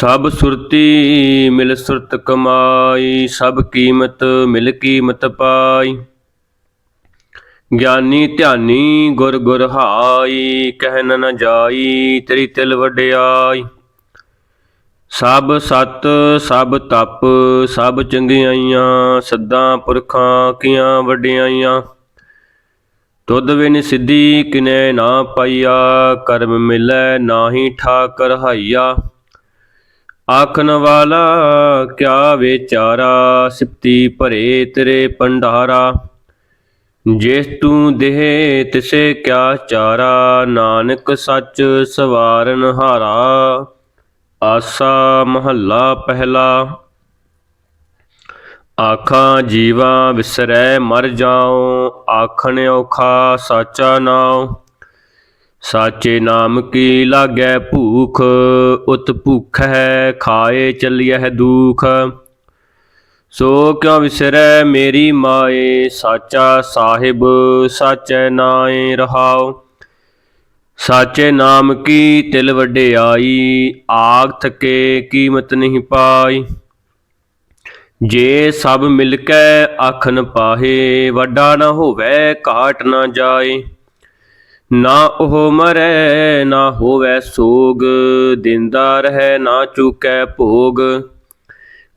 ਸਭ ਸੁਰਤੀ ਮਿਲ ਸੁਰਤ ਕਮਾਈ, ਸਭ ਕੀਮਤ ਮਿਲ ਕੀਮਤ ਪਾਈ। ਗਿਆਨੀ ਧਿਆਨੀ ਗੁਰ ਗੁਰ ਹਾਈ ਕਹਿਨ ਨ ਜਾਈ, ਤੇਰੀ ਤਿਲ ਵਡਿਆਈ। ਸਭ ਸਤ, ਸਭ ਤਪ, ਸਭ ਚੰਗਿਆਈਆਂ, ਸੱਦਾ ਪੁਰਖਾਂ ਕੀਆਂ ਵਡਿਆਈਆਂ। ਤੁਧ ਵਿਨ ਸਿੱਧੀ ਕਿਨੈ ਨਾ ਪਾਈਆ, ਕਰਮ ਮਿਲੈ ਨਾਹੀ ਠਾਕਰ ਹਾਈਆ। ਆਖਣ ਵਾਲਾ, ਕਿਆ ਵਿਚਾਰਾ ਸਿਫਤੀ ਭਰੇ ਤੇਰੇ ਪੰਡਾਰਾ ਜਿਸ ਤੂੰ ਦੇਹ, ਤਿਸੇ ਕਿਆ ਚਾਰਾ। ਨਾਨਕ ਸੱਚ ਸਵਾਰਨ ਹਾਰਾ ਆਸਾ ਮਹੱਲਾ ਪਹਿਲਾ। ਆਖਾਂ, ਜੀਵਾ ਵਿਸਰੈ ਮਰ ਜਾਉ। ਆਖਣ ਔਖਾ ਸਾਚਾ ਨਾਉ। ਸਾਚੇ ਨਾਮ ਕੀ ਲਾਗੈ ਭੂਖ? ਉਤ ਭੁਖੈ ਖਾਏ ਚੱਲਿਐ ਦੁਖ। ਸੋ ਕਿਉ ਵਿਸਰੈ ਮੇਰੀ ਮਾਏ? ਸਾਚਾ ਸਾਹਿਬ, ਸਾਚੈ ਨਾਏ ਰਹਾਉ। ਸਾਚੇ ਨਾਮ ਕੀ ਤਿਲ ਵਡਿਆਈ? ਆਗ ਥਕੇ ਕੀਮਤ ਨਹੀਂ ਪਾਈ। ਜੇ ਸਭ ਮਿਲ ਕੇ ਆਖਨ ਪਾਹੇ, ਵੱਡਾ ਨਾ ਹੋਵੇ, ਘਾਟ ਨਾ ਜਾਏ। ਨਾ ਉਹ ਮਰੈ, ਨਾ ਹੋਵੇ ਸੋਗ, ਦਿੰਦਾ ਰਹਿ, ਨਾ ਚੁਕੈ ਭੋਗ।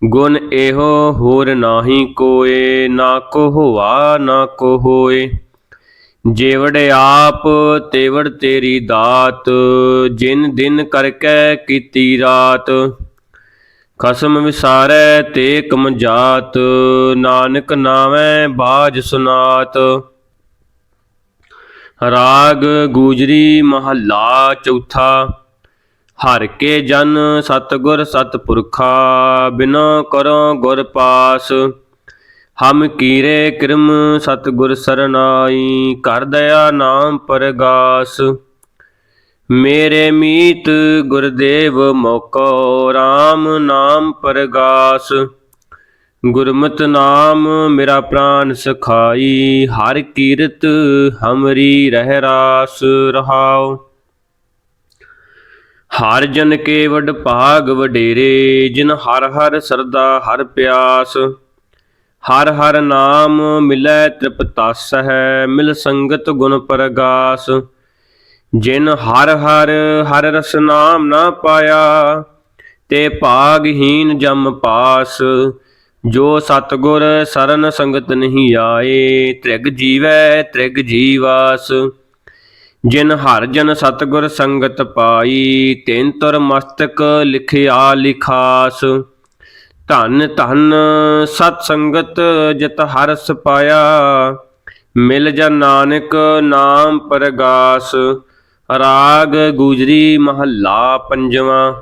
ਗੁਣ ਇਹੋ ਹੋਰ ਨਾਹੀ ਕੋਏ, ਨਾ ਕੋ ਹੋਆ ਨਾ ਕੋ ਹੋਏ ਜੇਵੜ ਆਪ, ਤੇਵੜ ਤੇਰੀ ਦਾਤ, ਜਿਨ ਦਿਨ ਕਰਕੇ ਕੀਤੀ ਰਾਤ। ਖਸਮ ਵਿਸਾਰੈ ਤੇ ਕਮ ਜਾਤ, ਨਾਨਕ ਨਾਮੈ ਬਾਜ ਸੁਨਾਤ। ਰਾਗ ਗੂਜਰੀ ਮਹੱਲਾ ਚੌਥਾ। ਹਰ ਕੇ ਜਨ ਸਤਗੁਰ ਸਤਪੁਰਖਾ, ਬਿਨਾ ਕਰੋ ਗੁਰ ਪਾਸ। ਹਮ ਕੀਰੇ ਕਿਰਮ ਸਤਗੁਰ ਸਰਨਾਈ, ਕਰ ਦਇਆ ਨਾਮ ਪਰਗਾਸ। ਮੇਰੇ ਮੀਤ ਗੁਰਦੇਵ ਮੋਕੋ RAM ਨਾਮ ਪਰਗਾਸ। ਗੁਰਮਤਿ ਨਾਮ ਮੇਰਾ ਪ੍ਰਾਨ ਸਖਾਈ, ਹਰ ਕੀਰਤ ਹਮਰੀ ਰਹਿ ਰਾਸ ਰਹਾਉ। ਹਰ ਜਨ ਕੇ ਵਡ ਭਾਗ ਵਡੇਰੇ, ਜਿਨ ਹਰ ਹਰ ਸਰਦਾ ਹਰ ਪਿਆਸ। ਹਰ ਹਰ ਨਾਮ ਮਿਲੈ ਤ੍ਰਿਪਤਸ ਹੈ ਮਿਲ ਸੰਗਤ ਗੁਣ ਪਰਗਾਸ। ਜਿਨ ਹਰ ਹਰ ਹਰ ਰਸ ਨਾਮ ਨਾ ਪਾਇਆ, ਤੇ ਭਾਗਹੀਨ ਜਮ ਪਾਸ। ਜੋ ਸਤਗੁਰ ਸਰਨ ਸੰਗਤ ਨਹੀਂ ਆਏ, ਤ੍ਰਿਗ ਜੀਵੈ, ਤ੍ਰਿਗ ਜੀਵਾਸ। ਜਿਨ ਹਰ ਜਨ ਸਤਗੁਰ ਸੰਗਤ ਪਾਈ, ਤਿੰਨ ਤੁਰ ਮਸਤਕ ਲਿਖਿਆ ਲਿਖਾਸ। ਧਨ ਧਨ ਸਤ ਸੰਗਤ ਜਿਤ ਹਰਸ ਪਾਇਆ, ਮਿਲ ਜਾ ਨਾਨਕ ਨਾਮ ਪਰਗਾਸ। ਰਾਗ ਗੁਜਰੀ ਮਹੱਲਾ ਪੰਜਵਾਂ।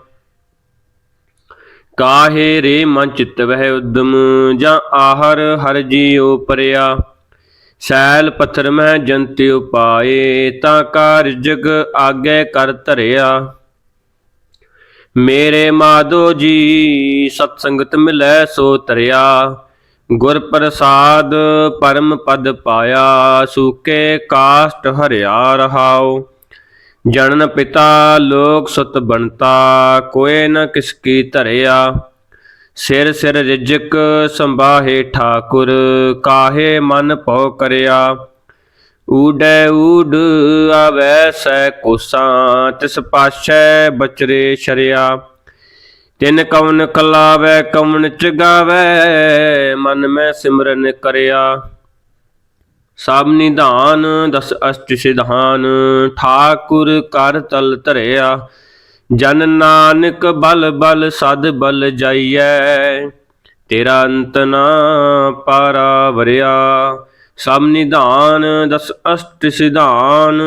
ਕਾਹੇ ਰੇ ਮਨ ਚਿਤ ਵਹਿ ਉਦਮ, ਜਾਂ ਆਹਰ ਹਰ ਜੀਉ ਪਰਿਆ। ਸੈਲ ਪੱਥਰ ਮਹਿ ਜੰਤਿ ਉਪਾਏ, ਤਾਂ ਕਾਰਜਗ ਆਗੇ ਕਰ ਧਰਿਆ। ਮੇਰੇ ਮਾਧੋ ਜੀ, ਸਤ ਸੰਗਤ ਮਿਲੈ ਸੋ ਤਰਿਆ ਗੁਰ ਪ੍ਰਸਾਦ ਪਰਮ ਪਦ ਪਾਇਆ, ਸੂਕੇ ਕਾਸ਼ਟ ਹਰਿਆ ਰਹਾਓ ਜਨਨ ਪਿਤਾ ਲੋਕ ਸੁਤ ਬਣਤਾ, ਕੋਏ ਨ ਕਿਸ ਕੀ ਧਰਿਆ। ਸਿਰ ਸਿਰ ਰਿਜਕ ਸੰਭਾਹੇ ਠਾਕੁਰ, ਕਾਹੇ ਮਨ ਭਉ ਕਰਿਆ। ਊਡੈ ਊਡ ਆਵੈ ਸੈ ਕੋਸਾਂ, ਤਿਸ ਪਾਛੈ ਬਚਰੇ ਸ਼ਰਿਆ। ਤਿਨ ਕਵਨ ਕਲਾਵੈ, ਕਵਨ ਚਗਾਵੈ, ਮਨ ਮੈਂ ਸਿਮਰਨ ਕਰਿਆ। ਸਭ ਨਿਧਾਨ ਦਸ ਅਸ਼ਟ ਸਿਧਾਨ, ਠਾਕੁਰ ਕਰ ਤਲ ਧਰਿਆ। ਜਨ ਨਾਨਕ ਬਲ ਬਲ ਸਦ ਬਲ ਜਾਈਐ। ਤੇਰਾ ਅੰਤ ਨਾ ਪਾਰਾ ਵਰਿਆ। ਸਭ ਨਿਧਾਨ ਦਸ ਅਸ਼ਟ ਸਿਧਾਨ,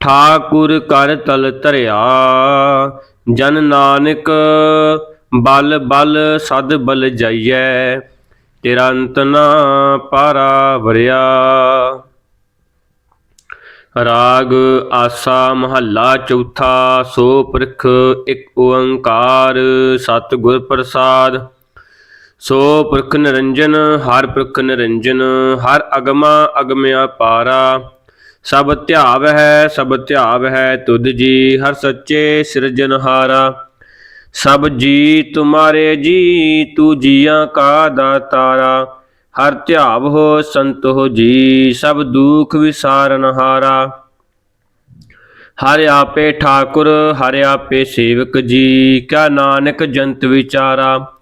ਠਾਕੁਰ ਕਰ ਤਲ ਧਰਿਆ। ਜਨ ਨਾਨਕ ਬਲ ਬਲ ਸਦ ਬਲ ਜਾਈਐ। ਤੇਰਾ ਨਾ ਪਾਰਾ ਵਰਿਆ। ਰਾਗ ਆਸਾ ਮਹੱਲਾ ਚੌਥਾ, ਸੋ ਪ੍ਰਖ ਇੱਕ ਓੰਕਾਰ ਸਤਿਗੁਰ ਪ੍ਰਸਾਦ। ਸੋ ਪ੍ਰਖ ਨਿਰੰਜਨ, ਹਰ ਪ੍ਰਖ ਨਿਰੰਜਨ, ਹਰ ਅਗਮਾ ਅਗਮਿਆ ਪਾਰਾ। ਸਭ ਧਿਆਵ ਹੈ ਸਭ ਧਿਆਵ ਹੈ ਤੁਧ ਜੀ, ਹਰ ਸੱਚੇ ਸਿਰਜਨਹਾਰਾ। ਸਭ ਜੀ ਤੁਮਾਰੇ ਜੀ ਤੂ ਜੀਆਂ ਕਾ ਦਾਤਾਰਾ। ਹਰ ਧਿਆਵ ਹੋ ਸੰਤ ਹੋ ਜੀ, ਸਭ ਦੁਖ ਵਿਸਾਰਨਹਾਰਾ ਹਰਿ। ਆਪੇ ਠਾਕੁਰ, ਹਰਿ ਆਪੇ ਸੇਵਕ ਜੀ, ਕਾ ਨਾਨਕ ਜੰਤ ਵਿਚਾਰਾ।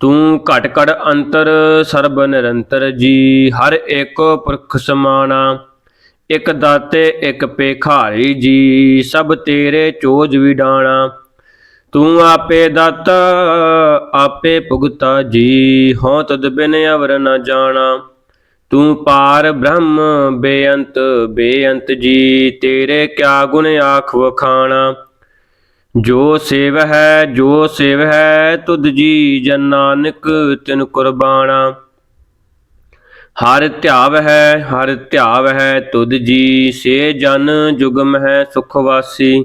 ਤੂੰ ਘਟ ਘਟ ਅੰਤਰ, ਸਰਬ ਨਿਰੰਤਰ ਜੀ, ਹਰ ਏਕੋ ਪੁਰਖ ਸਮਾਣਾ। ਇਕ ਦਾਤੇ, ਇਕ ਪੇਖਾਰੀ ਜੀ, ਸਭ ਤੇਰੇ ਚੋਜ ਵਿਡਾਣਾ। ਤੂੰ ਆਪੇ ਦਾਤਾ, ਆਪੇ ਭੁਗਤਾ ਜੀ। ਹਉ ਤਦ ਬਿਨ ਅਵਰ ਨ ਜਾਣਾ। ਤੂੰ ਪਾਰ ਬ੍ਰਹਮ, ਬੇਅੰਤ ਬੇਅੰਤ ਜੀ। ਤੇਰੇ ਕਿਆ ਗੁਣ ਆਖ ਵਖਾਣਾ? ਜੋ ਸੇਵ ਹੈ, ਜੋ ਸੇਵ ਹੈ, ਤੁਧ ਜੀ ਜਨ ਨਾਨਕ ਤਿਨ ਕੁਰਬਾਨਾ ਹਰ ਧਿਆਵ ਹੈ, ਹਰ ਧਿਆਵ ਹੈ ਤੁਧ ਜੀ। ਸੇ ਜਨ ਜੁਗਮ ਹੈ ਸੁਖ ਵਾਸੀ।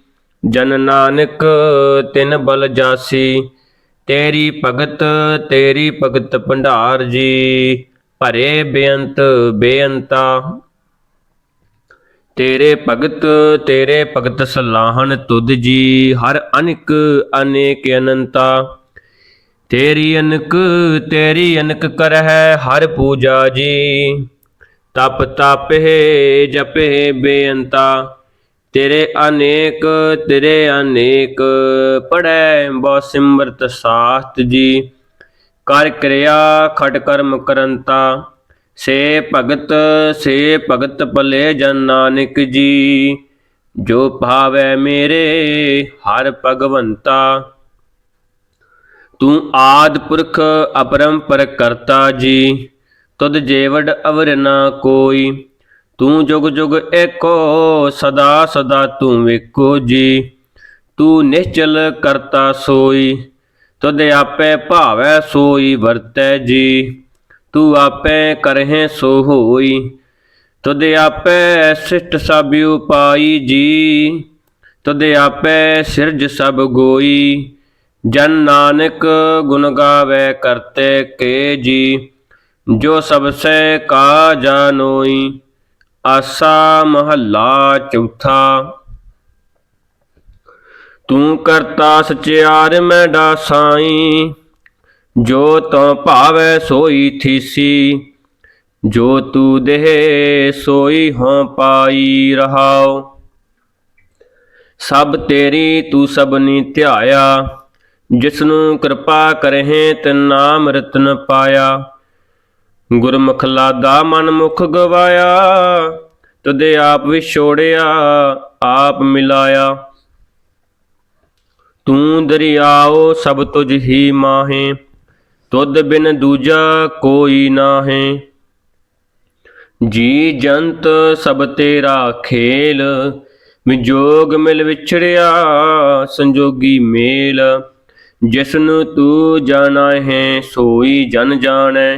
ਜਨ ਨਾਨਕ, ਤਿਨ ਬਲ ਜਾਸੀ, ਤੇਰੀ ਭਗਤ ਤੇਰੀ ਭਗਤ ਭੰਡਾਰ ਜੀ, ਭਰੇ ਬੇਅੰਤ, ਬੇਅੰਤਾ। ਤੇਰੇ ਭਗਤ ਤੇਰੇ ਭਗਤ ਸਲਾਹਣ ਤੁਧ ਜੀ, ਹਰ ਅਨਿਕ, ਅਨੇਕ ਅਨੰਤਾ। ਤੇਰੀ ਅਨਕ ਤੇਰੀ ਅਨਕ ਕਰਹਿ ਹਰ ਪੂਜਾ ਜੀ, ਤਪ ਤਪੇ, ਜਪੇ ਬੇਅੰਤਾ। ਤੇਰੇ ਅਨੇਕ ਤੇਰੇ ਅਨੇਕ ਪੜੈ ਬੋ ਸਿਮਰਤ ਸਾਸਤ ਜੀ। ਕਰ ਕਿਰਿਆ ਖਟ ਕਰਮ ਕਰੰਤਾ, ਸੇ ਭਗਤ ਸੇ ਭਗਤ ਭਲੇ ਜਨ ਨਾਨਕ ਜੀ। ਜੋ ਭਾਵੈ ਮੇਰੇ, ਹਰ ਭਗਵੰਤਾ। ਤੂੰ ਆਦ ਪੁਰਖ ਅਪਰੰਪਰ ਕਰਤਾ ਜੀ, ਤੁਧ ਜੇਵੜ ਅਵਰ ਨਾ ਕੋਈ। ਤੂੰ ਜੁਗ ਜੁਗ ਏਕੋ, ਸਦਾ ਸਦਾ ਤੂੰ ਵੇਕੋ ਜੀ। ਤੂੰ ਨਿਸ਼ਚਲ ਕਰਤਾ ਸੋਈ, ਤੁਧ ਆਪੇ ਭਾਵੈ ਸੋਈ ਵਰਤੈ ਜੀ। ਤੂੰ ਆਪੇ ਕਰਹਿ ਸੋ ਹੋਈ, ਤੁਧ ਆਪੇ ਸਿਸ਼ਟ ਸਭ ਉਪਾਈ ਜੀ। ਤੁਧ ਆਪੇ ਸਿਰਜ ਸਭ ਗੋਈ, ਜਨ ਨਾਨਕ ਗੁਣ ਗਾਵੇ ਕਰਤੇ ਕੇ ਜੀ। ਜੋ ਸਭ ਸੇ ਕਾ ਜਾਨੋਈ ਆਸਾ ਮਹੱਲਾ ਚੌਥਾ। ਤੂੰ ਕਰਤਾ ਸਚਿਆਰ ਮੈਂ ਡਾਸਾਈ, ਜੋ ਤਉ ਭਾਵੈ ਸੋਈ ਥੀਸੀ, ਜੋ ਤੂ ਦੇਹ ਸੋਈ ਹਉ ਪਾਈ ਰਹਾਉ। ਸਭ ਤੇਰੀ ਤੂੰ ਸਭਨੀ ਧਿਆਇਆ, ਜਿਸਨੂੰ ਕਿਰਪਾ ਕਰਹਿ ਤਿਨ ਨਾਮ ਰਤਨ ਪਾਇਆ। ਗੁਰਮੁਖ ਲਾਦਾ ਮਨ ਮੁਖ ਗਵਾਇਆ, ਤਦੇ ਆਪ ਵਿਛੋੜਿਆ ਆਪ ਮਿਲਾਇਆ। ਤੂੰ ਦਰਿਆਓ ਸਭ ਤੁਝ ਹੀ ਮਾਹੇ, ਤੁਧ ਬਿਨ ਦੂਜਾ ਕੋਈ ਨਾਹੇ। ਜੀ ਜੰਤ ਸਭ ਤੇਰਾ ਖੇਲ ਵਿਜੋਗ ਮਿਲ ਵਿਛੜਿਆ, ਸੰਜੋਗੀ ਮੇਲ। ਜਿਸਨੂੰ ਤੂੰ ਜਾਣਾ ਹੈ, ਸੋਈ ਜਨ ਜਾਣੈ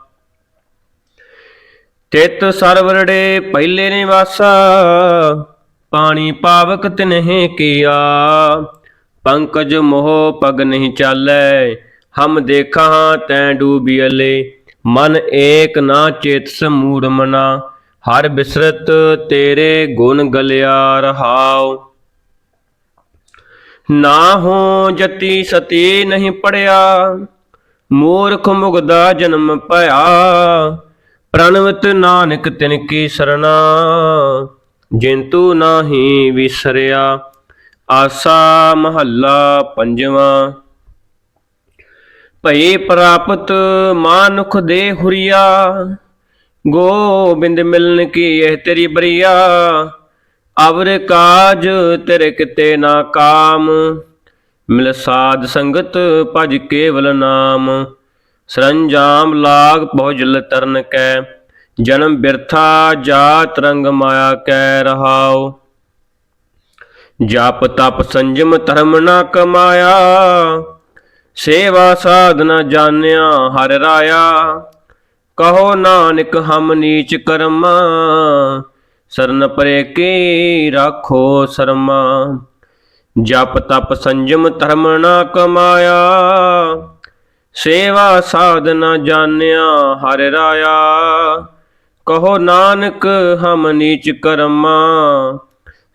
ਤਿਤ ਸਰਵਰੜੇ ਪਹਿਲੇ ਨਿਵਾਸਾ, ਪਾਣੀ ਪਾਵਕ ਤਿਨਹਿ ਕੀਆ। ਪੰਕਜ ਮੋਹ ਪਗ ਨਹੀਂ ਚਾਲੈ, ਹਮ ਦੇਖਾਂ ਤੈਂ ਡੂਬਿਅਲੇ ਮਨ ਏਕ ਨਾ ਚੇਤ ਮੂੜ ਮਨਾ, ਹਰ ਬਿਸਰਤ ਤੇਰੇ ਗੁਣ ਗਲਿਆ ਰਹਾਉ। ਨਾ ਹੋ ਜਤੀ ਸਤੀ ਨਹੀਂ ਪੜਿਆ, ਮੂਰਖ ਮੁਗਦਾ ਜਨਮ ਭਇਆ। ਪ੍ਰਣਵਤ ਨਾਨਕ ਤਿਨ ਕੀ ਸਰਣਾ, ਜਿੰਤੂ ਨਾਹੀ ਵਿਸਰਿਆ, ਆਸਾ ਮਹੱਲਾ ਪੰਜਵਾਂ। ਭਈ ਪ੍ਰਾਪਤ ਮਾਨੁਖ ਦੇ ਹੁਰੀਆ, ਗੋਬਿੰਦ ਮਿਲਨ ਕੀ ਇਹ ਤੇਰੀ ਬਰੀਆ, ਅਵਰ ਕਾਜ ਤੇਰੇ ਕਿਤੇ ਨਾ ਕਾਮ, ਮਿਲ ਸਾਧ ਸੰਗਤ ਭਜ ਕੇਵਲ ਨਾਮ। ਸਰੰਜਾਮ ਲਾਗ ਬਹੁਜਲ ਤਰਨ ਕੈ, ਜਨਮ ਬਿਰਥਾ ਜਾਤ ਰੰਗ ਮਾਇਆ ਕੈ ਰਹਾਉ। ਜਪ ਤਪ ਸੰਜਮ ਧਰਮ ਨਾ ਕਮਾਇਆ, ਸੇਵਾ ਸਾਧਨਾ ਜਾਣਿਆ ਹਰ ਰਾਇਆ। ਕਹੋ ਨਾਨਕ ਹਮ ਨੀਚ ਕਰਮਾ, ਸਰਨ ਪਰੇ ਕੀ ਰਾਖੋ ਸਰਮਾ। ਜਪ ਤਪ ਸੰਜਮ ਧਰਮ ਨਾ ਕਮਾਇਆ ਸੇਵਾ ਸਾਧਨਾ ਜਾਣਿਆ ਹਰ ਰਾਇਆ। ਕਹੋ ਨਾਨਕ, ਹਮ ਨੀਚ ਕਰਮਾ।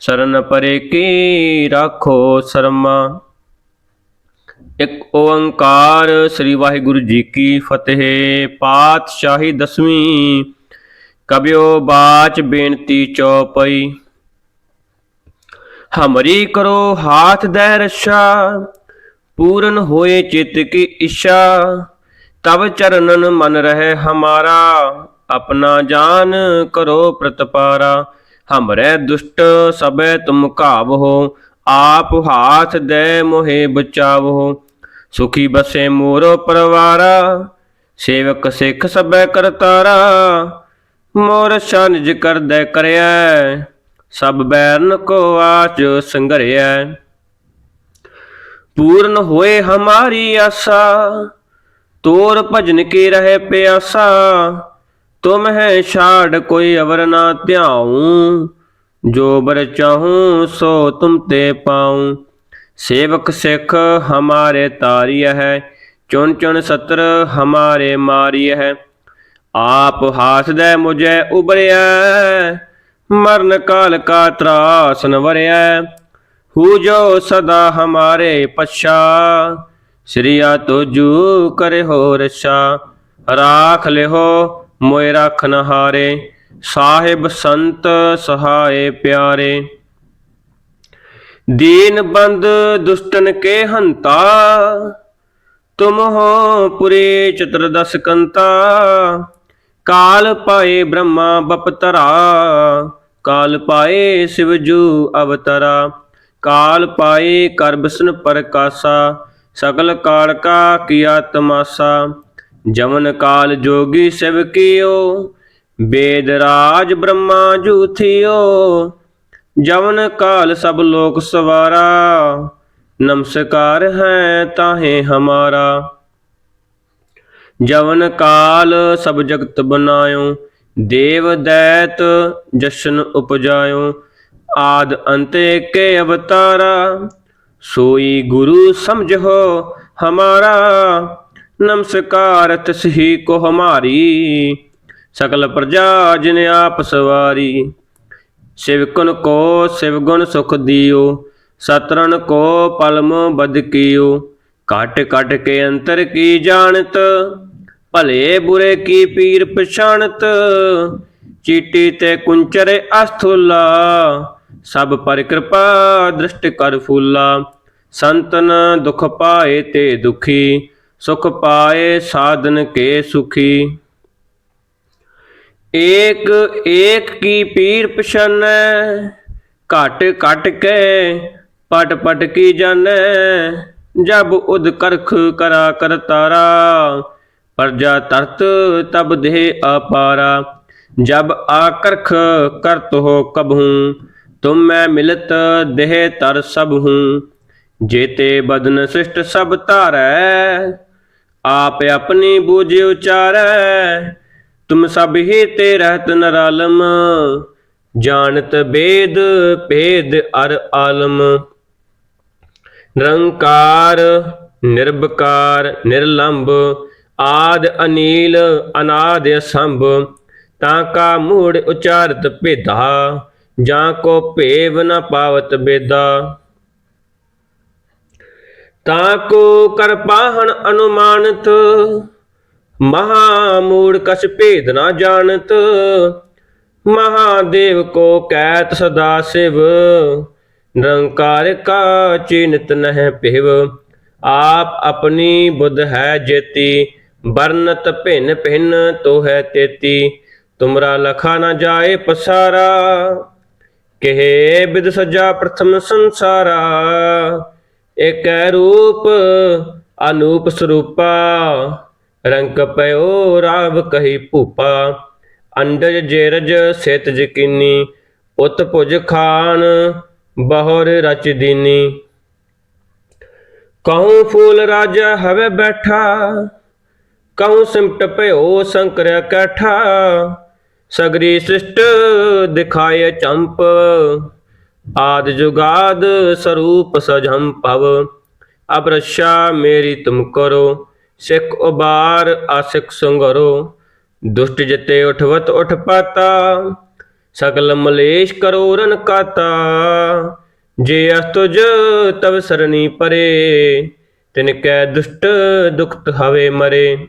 ਸਰਨ ਪਰੇ ਕੀ ਰਾਖੋ ਸਰਮਾ। ਇੱਕ ਓੰਕਾਰ ਸ੍ਰੀ ਵਾਹਿਗੁਰੂ ਜੀ ਕੀ ਫਤਿਹ। ਪਾਤਸ਼ਾਹੀ ਦਸਵੀਂ ਕਬਿਓ ਬਾਚ ਬੇਨਤੀ ਚੌਪਈ। ਹਮਰੀ ਕਰੋ ਹਾਥ ਦੇ ਰਸ਼ਾ ਪੂਰਨ ਹੋਏ ਚਿਤ ਕੀ ਇਛਾ ਤਬ ਚਰਨਨ ਮਨ ਰਹੇ ਹਮਾਰਾ, ਆਪਣਾ ਜਾਨ ਕਰੋ ਪ੍ਰਤਪਾਰਾ। ਹਮਰੇ ਦੁਸ਼ਟ ਸਬੈ ਤੁਮ ਘਾਵੋ ਆਪ ਹਾਥ ਦੇ ਮੋਹਿ ਬਚਾਵੋ ਸੁਖੀ ਬਸੇ ਮੋਰੋ ਪਰਵਾਰਾ, ਸੇਵਕ ਸਿੱਖ ਸਬੈ ਕਰਤਾਰਾ। ਮੋਰ ਸ਼ਾਨਿਜ ਕਰਦੈ ਕਰਿਆ ਸਭ ਬੈਰਨ ਕੋ ਆਚ ਸੰਘਰਿਆ ਪੂਰਨ ਹੋਏ ਹਮਾਰੀ ਆਸਾ, ਤੋਰ ਭਜਨ ਕੀ ਰਹੇ ਪਿਆਸਾ, ਤੁਮ ਹੈ ਛਾੜ ਕੋਈ ਅਵਰ ਨਾ ਧਿਆਉ, ਜੋ ਬਰ ਚਾਹੂੰ ਸੋ ਤੁਮ ਤੇ ਪਾਉ। ਸੇਵਕ ਸਿੱਖ ਹਮਾਰੇ ਤਾਰੀय ਹੈ, ਚੁਣ ਚੁਣ ਸਤਰ ਹਮਾਰੇ ਮਾਰੀय ਹੈ। ਆਪ ਹਾਥ ਦੇ ਮੁਝੇ ਉਬਰਿਆ ਮਰਨ ਕਾਲ ਕਾ ਤਰਾਸਨ ਵਰਿਆ ਹੂ ਜੋ ਸਦਾ ਹਮਾਰੇ ਪਛਾ, ਸ੍ਰੀਆ ਤੁਜੂ ਕਰੇ ਹੋ ਰਛਾ। ਰਾਖ ਲਿਹੋ ਮੋਇ ਰਾਖਨ ਹਾਰੇ ਸਾਹਿਬ ਸੰਤ ਸਹਾਏ ਪਿਆਰੇ। ਦੀਨ ਬੰਦ ਦੁਸ਼ਟਨ ਕੇ ਹੰਤਾ, ਤੁਮ ਹੋ ਪੁਰੇ ਚਤੁਰਦਸ ਕੰਤਾ। ਕਾਲ ਪਾਏ ਬ੍ਰਹਮਾ ਬਪਤਰਾ, ਕਾਲ ਪਾਏ ਸਿਵਜੂ ਅਵਤਰਾ। ਕਾਲ ਪਾਏ ਕਰ ਬਿਸਨ ਪ੍ਰਕਾਸ਼ਾ, ਸਗਲ ਕਾਲ ਕਾ ਕੀਆ ਤਮਾਸਾ। ਜਮਨ ਕਾਲ ਜੋਗੀ ਸਿਵ ਕੀਓ ਵੇਦ ਰਾਜ ਬ੍ਰਹਮਾ ਜੂਥਿਓ। ਜਵਨ ਕਾਲ ਸਭ ਲੋਕ ਸਵਾਰਾ, ਨਮਸਕਾਰ ਹੈ ਤਾਹੇ ਹਮਾਰਾ। ਜਵਨ ਕਾਲ ਸਭ ਜਗਤ ਬਨਾਇਓ, ਦੇਵ ਦੈਤ ਜਸ਼ਨ ਉਪਜਾਇਓ। ਆਦ ਅੰਤ ਕੇ ਅਵਤਾਰਾ, ਸੋਈ ਗੁਰੂ ਸਮਝੋ ਹਮਾਰਾ, ਨਮਸਕਾਰ ਤਸਹੀ ਕੋ ਹਮਾਰੀ, ਸਕਲ ਪ੍ਰਜਾ ਜਿਨ ਆਪ ਸਵਾਰੀ। ਸਿਵਕਨ ਕੋ ਸਿਵਗੁਣ ਸੁਖ ਦਿਓ ਸਤਰਨ ਕੋ ਪਲਮ ਬਦ ਕੀਓ। ਕਟ ਘਟ ਕੇ ਅੰਤਰ ਕੀ ਜਾਣਤ, ਭਲੇ ਬੁਰੇ ਕੀ ਪੀਰ ਪਛਾਣਤ, ਚੀਟੀ ਤੇ ਕੁੰਚਰੇ ਅਸਥੁਲਾ। ਸਭ ਪਰ ਕਿਰਪਾ ਦ੍ਰਿਸ਼ਟ ਕਰ ਫੂਲਾ ਸੰਤਨ ਦੁਖ ਪਾਏ ਤੇ ਦੁਖੀ ਸੁਖ ਪਾਏ ਸਾਧਨ ਕੇ ਸੁਖੀ ਏਕ ਏਕ ਕੀ ਪੀਰ ਪਛਾਨੈ ਘਟ ਘਟ ਕੇ ਪਟ ਪਟ ਕੀ ਜਾਣੈ ਜਬ ਉਦ ਕਰਖ ਕਰਾ ਕਰਤਾਰਾ ਪਰਜਾ ਤਰਤ ਤਬ ਦੇਹ ਅਪਾਰਾ ਜਬ ਆਕਰਖ ਕਰਤ ਹੋ ਕਬਹੂ ਤੁਮ ਮੈਂ ਮਿਲਤ ਦੇਹ ਤਰ ਸਭ ਹੂੰ, ਜੇਤੇ ਬਦਨ ਸ੍ਰਿਸ਼ਟ ਸਭ ਧਾਰੈ, ਆਪ ਆਪਣੀ ਬੂਝ ਉਚਾਰੈ, ਤੁਮ ਸਭ ਹੀ ਤੇ ਰਹਿਤ ਨਰਾਲਮ, ਜਾਣਤ ਬੇਦ ਭੇਦ ਅਰ ਆਲਮ। ਨਿਰੰਕਾਰ, ਨਿਰਭਕਾਰ ਨਿਰਲੰਭ ਆਦ ਅਨੀਲ, ਅਨਾਦ ਅਸੰਭ, ਤਾਂ ਕਾ ਮੂੜ ਉਚਾਰਤ ਭੇਦਾ। ਜਾਂ ਕੋ ਭੇਵ ਨ ਪਾਵਤ ਬੇਦਾ। ਤਾਂ ਕੋ ਕਰ ਅਨੁਮਾਨਤ, ਮਹਾ ਮੂੜ ਕਛ ਭੇਦ ਨਾ ਜਾਣਤ। ਮਹਾਦੇਵ ਕੋ ਕੈਤ ਸਦਾ ਸਿਵ, ਨਿਰੰਕਾਰ ਕਾ ਚਿਨਤ ਨਹਿ ਭਿਵ। ਆਪ ਆਪਣੀ ਬੁੱਧ ਹੈ ਜੇਤੀ, ਵਰਨਤ ਭਿੰਨ ਭਿੰਨ ਤੋ ਹੈ ਤੇਤੀ। ਤੁਮਰਾ ਲਖਾ ਨਾ ਜਾਏ ਪਸਾਰਾ। ਕਹੇ ਬਿਦ ਸਜਾ ਪ੍ਰਥਮ ਸੰਸਾਰਾ, ਏਕੈ ਰੂਪ ਅਨੂਪ ਸਰੂਪਾ, ਰੰਗ ਪਇਓ ਰਾਵ ਕਹੀ ਭੂਪਾ, ਅੰਡਜ ਜੇਰਜ ਸਿਤ ਜਕੀਨੀ, ਉਤ ਭੁਜ ਖਾਨ ਬਹੁਰ ਰਚ ਦੀਨੀ। ਕਹੂੰ ਫੂਲ ਰਾਜਾ ਹਵੇ ਬੈਠਾ, ਕਹੂੰ ਸਿਮਟ ਭਇਓ ਸੰਕਰ ਕੈਠਾ ਸਗਰੀ ਸ੍ਰਿਸ਼ਟ ਦਿਖਾਏ ਚੰਪ, ਆਦ ਜੁਗਾਦ ਸਰੂਪ ਸਜਮ ਭਵ। ਅਬ ਮੇਰੀ ਤੁਮ ਕਰੋ, ਸਿੱਖ ਉਬਾਰ ਆਸਿਕ ਸੰਗਰੋ। ਦੁਸ਼ਟ ਜਤੇ ਉਠਵਤ ਉਠ ਪਾਤਾ ਸ਼ਕਲ ਮਲੇਸ਼ ਕਰੋ ਰਨ ਕਾਤਾ। ਜੇ ਅਸਤੁਜ ਤਵ ਸਰਣੀ ਪਰੇ, ਤਿਨ ਕੈ ਦੁਸ਼ਟ ਦੁਖਤ ਹਵੇ ਮਰੇ।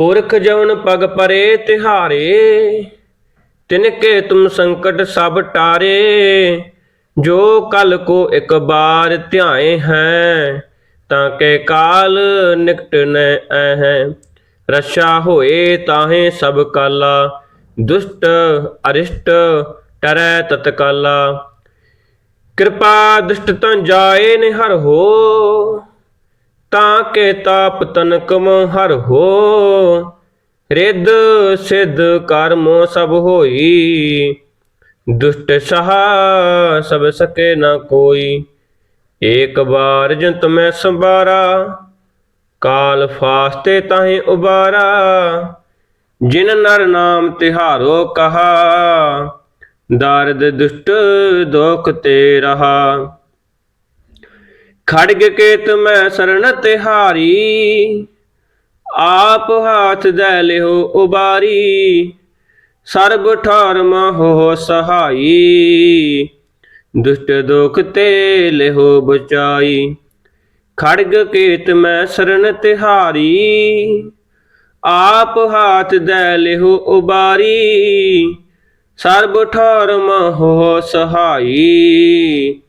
ਪੁਰਖ ਜਵਨ ਪਗ ਪਰੇ ਤਿਹਾਰੇ ਤਿਨ ਕੇ ਤੁਮ ਸੰਕਟ ਸਭ ਟਾਰੇ, ਜੋ ਕਲ ਕੋ ਇੱਕ ਬਾਰ ਧਿਆਏ ਹੈ, ਤਾਂ ਕੇ ਕਾਲ ਨਿਕਟ ਨ ਹੈ ਰਸ਼ਾ ਹੋਏ ਤਾਹੇ ਸਭ ਕਾਲਾ, ਦੁਸ਼ਟ ਅਰਿਸ਼ਟ ਟਰੈ ਤਤਕਾਲਾ। ਕਿਰਪਾ ਦੁਸ਼ਟ ਤਾਂ ਜਾਏ ਨਿਹਰ ਹੋ ਤਾਂ ਕੇ ਤਾਪ ਤਨਕਮ ਹਰ ਹੋ। ਰਿੱਧ ਸਿੱਧ ਕਰਮ ਸਭ ਹੋਈ। ਦੁਸ਼ਟ ਸਹਾ ਸਭ ਸਕੇ ਨਾ ਕੋਈ। ਏਕ ਬਾਰ ਜੰਤ ਮੈਂ ਸੰਬਾਰਾ ਕਾਲ ਫਾਸਤੇ ਤਾਹੇ ਉਬਾਰਾ। ਜਿਨ ਨਰ ਨਾਮ ਤਿਹਾਰੋ ਕਹਾ। ਦਰਦ ਦੁਸ਼ਟ ਦੁਖ ਤੇ ਰਹਾ। ਖੜਗ ਕੇਤ ਮੈਂ ਸਰਣ ਤਿਹਾਰੀ, ਆਪ ਹਾਥ ਦੇ ਲਿਓ ਉਬਾਰੀ, ਸਰਬ ਠਾਰ ਹੋ ਸਹਾਈ, ਦੁਸ਼ਟ ਦੁਖ ਤੇ ਲਿਓ ਬਚਾਈ। ਖੜਗ ਕੇਤ ਮੈਂ ਸਰਣ ਤਿਹਾਰੀ, ਆਪ ਹਾਥ ਦੇ ਲਿਓ ਉਬਾਰੀ, ਸਰਬ ਠਾਰ ਹੋ ਸਹਾਈ।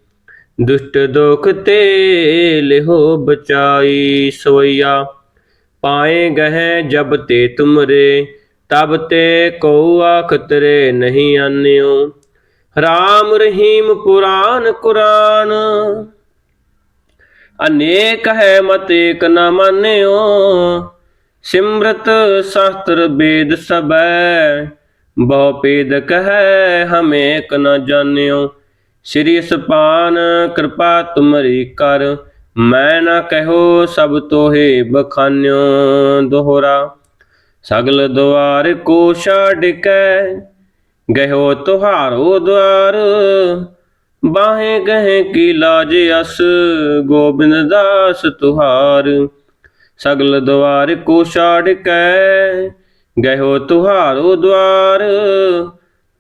ਦੁਸ਼ਟ ਦੁਖ ਤੇ ਲਿਹੋ ਬਚਾਈ ਸੋਇਆ ਪਾਏ ਗਹਿ ਜਬ ਤੇ ਤੁਮਰੇ, ਤਬ ਤੇ ਕੋ ਆਖਤਰੇ ਨਹੀਂ ਆਨਿਓ। ਰਾਮ ਰਹੀਮ ਪੁਰਾਨ ਕੁਰਾਨ, ਅਨੇਕ ਹੈ ਮਤ ਏਕ ਨ ਮਾਨਿਓ। ਸਿਮਰਤ ਸ਼ਾਸਤਰ ਵੇਦ ਸਬੈ, ਬਹੁ ਪੇਦ ਕਹੈ ਹਮੇ ਨ ਜਾਣਿਓ। ਸ੍ਰੀ ਸਪਾਨ ਕਿਰਪਾ ਤੁਮਰੀ ਕਰ। ਮੈਂ ਨਾ ਕਹੋ ਸਭ ਤੋਹੇ ਬਖਾਨਿਓ ਦੋਹਰਾ। ਸਗਲ ਦੁਆਰ ਕੋ ਛੱਡ ਕੇ ਗਇਓ ਤੁਹਾਰੋ ਦੁਆਰ ਬਾਹੇ ਗਹਿ ਕੀ ਲਾਜ ਅਸ, ਗੋਬਿੰਦ ਦਾਸ ਤੁਹਾਰ। ਸਗਲ ਦੁਆਰ ਕੋ ਛੱਡ ਕੇ ਗਇਓ ਤੁਹਾਰੋ ਦੁਆਰ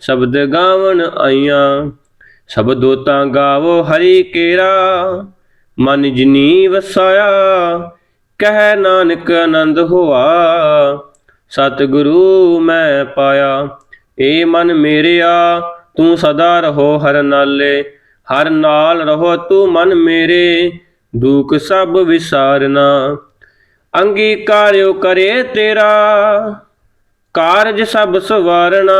ਸ਼ਬਦ ਗਾਵਣ ਆਈਆਂ। ਸ਼ਬਦੋ ਤਾਂ ਗਾਵੋ ਹਰੀ ਕੇਰਾ। ਮਨ ਜਿਨੀ ਵਸਾਇਆ ਕਹਿ ਨਾਨਕ ਆਨੰਦ ਹੋਆ। ਸਤਿਗੁਰੂ ਮੈਂ ਪਾਇਆ, ਏ ਮਨ ਮੇਰਿਆ, ਤੂੰ ਸਦਾ ਰਹੋ ਹਰ ਨਾਲੇ। ਹਰ ਨਾਲ ਰਹੋ ਤੂੰ ਮਨ ਮੇਰੇ, ਦੁਖ ਸਭ ਵਿਸਾਰਨਾ। ਅੰਗੀਕਾਰਿਓ ਕਰੇ ਤੇਰਾ। ਕਾਰਜ ਸਭ ਸਵਾਰਣਾ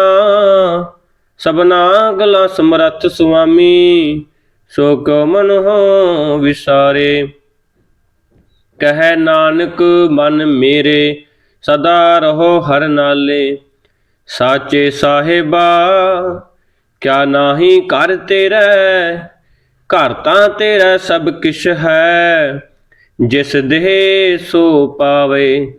ਸਬਨਾ ਗਲਾ ਸਮਰੱਥ ਸੁਆਮੀ ਸੋ ਕੋ ਮਨ ਹੋ ਵਿਸਾਰੇ। ਕਹੈ ਨਾਨਕ, ਮਨ ਮੇਰੇ, ਸਦਾ ਰਹੋ ਹਰ ਨਾਲੇ। ਸਾਚੇ ਸਾਹਿਬਾ, ਕਿਆ ਨਾਹੀ ਕਰ ਤੇਰਾ, ਘਰ ਤਾਂ ਤੇਰਾ ਸਭ ਕਿਛ ਹੈ, ਜਿਸ ਦੇਹ ਸੋ ਪਾਵੇ।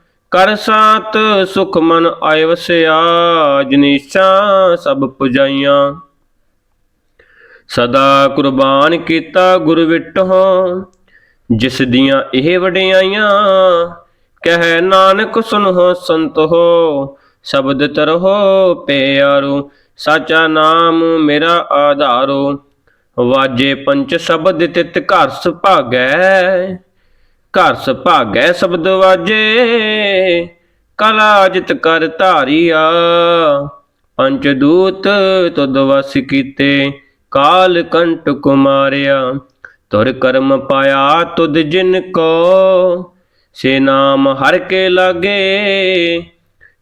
ਕਰ ਸਾਤ ਸੁਖ ਮਨ ਆਇ ਵਸਿਆ ਜਨੀਸ਼ਾ ਸਭ ਪੁਜਾਈਆਂ। ਸਦਾ ਕੁਰਬਾਨ ਕੀਤਾ ਗੁਰ ਵਿਟਹੁ, ਜਿਸ ਦੀਆਂ ਇਹ ਵਡਿਆਈਆਂ, ਕਹਿ ਨਾਨਕ ਸੁਨਹੁ ਸੰਤੋ ਸ਼ਬਦ ਤਰਹੁ ਪਿਆਰੋ, ਸਾਚਾ ਨਾਮ ਮੇਰਾ ਆਧਾਰੋ। ਵਾਜੇ ਪੰਚ ਸ਼ਬਦ ਤਿਤ ਘਰ ਸੁਭਾਗੈ ਘਰ ਸੁਭਾਗੈ ਸ਼ਬਦ ਵਾਜੇ, ਕਲਾ ਜਿਤ ਕਰ ਧਾਰੀਆ। ਪੰਚ ਦੂਤ ਤੁਧ ਵਸ ਕੀਤੇ, ਕਾਲ ਕੰਟ ਕੁਮਾਰਿਆ। ਤੁਰ ਕਰਮ ਪਾਇਆ ਤੁਧ ਜਿਨ ਕੋ, ਸੇ ਨਾਮ ਹਰ ਕੇ ਲਾਗੇ।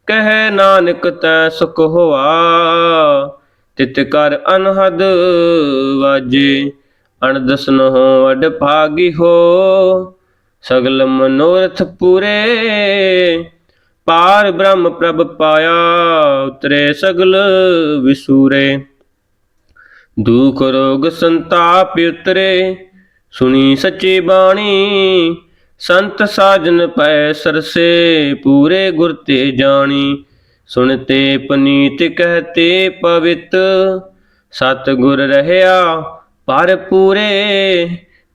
ਕਹੈ ਨਾਨਕ ਤੈ ਸੁਖ ਹੋਆ, ਤਿਤ ਕਰ ਅਨਹਦ ਵਾਜੇ। ਅਣਦਸਨ ਹੋ ਅਡ ਭਾਗੀ ਹੋ ਸਗਲ ਮਨੋਰਥ ਪੂਰੇ, ਪਾਰ ਬ੍ਰਹਮ ਪ੍ਰਭ ਪਾਇਆ, ਉਤਰੇ ਸਗਲ ਵਿਸੂਰੇ। ਦੁਖ ਰੋਗ ਸੰਤਾਪ ਉਤਰੇ, ਸੁਣੀ ਸੱਚੀ ਬਾਣੀ, ਸੰਤ ਸਾਜਨ ਪੈ ਸਰਸੇ, ਪੂਰੇ ਗੁਰ ਤੇ ਜਾਣੀ। ਸੁਣਤੇ ਪਨੀਤ ਕਹਤੇ ਪਵਿੱਤ ਸਤ ਗੁਰ ਰਹਿਆ, ਪਰ ਪੂਰੇ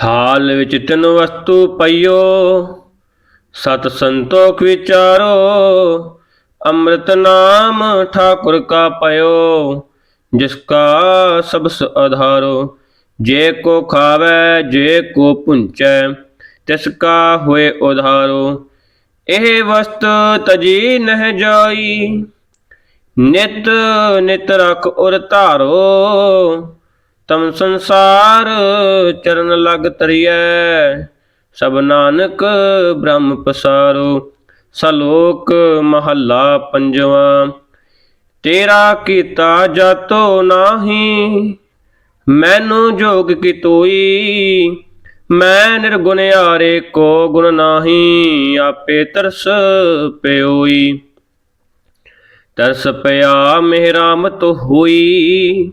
ਥਾਲ ਵਿੱਚ ਤਿੰਨ ਵਸਤੂ ਪਈਓ, ਸਤ ਸੰਤੋਖ ਵਿਚਾਰੋ, ਅੰਮ੍ਰਿਤ ਨਾਮ ਠਾਕੁਰ ਕਾ ਪਇਓ, ਜਿਸ ਕਾ ਸਬਸ ਆਧਾਰੋ ਜੇ ਕੋ ਖਾਵੇ, ਜੇ ਕੋ ਪੁੰਚੈ, ਤਿਸ ਕਾ ਹੋਏ ਉਧਾਰੋ। ਇਹ ਵਸਤ ਤਜੀ ਨਹਿ ਜਾਈ, ਨਿਤ ਨਿਤ ਰਖ ਉਰ ਧਾਰੋ। ਤਮ ਸੰਸਾਰ ਚਰਨ ਲਗ ਤਰੀਐ। ਸਭ ਨਾਨਕ ਬ੍ਰਹਮ ਪਸਾਰੋ, ਸਲੋਕ ਮਹੱਲਾ ਪੰਜਵਾ। ਤੇਰਾ ਕੀਤਾ ਜਾਤੋ ਨਾਹੀ, ਮੈਨੂੰ ਜੋਗ ਕੀ ਤੋਈ। ਮੈਂ ਨਿਰਗੁਣਿਆਰੇ ਕੋ ਗੁਣ ਨਾਹੀ, ਆਪੇ ਤਰਸ ਪਿਓਈ। ਤਰਸ ਪਿਆ ਮਿਹਰਾਮਤ ਹੋਈ।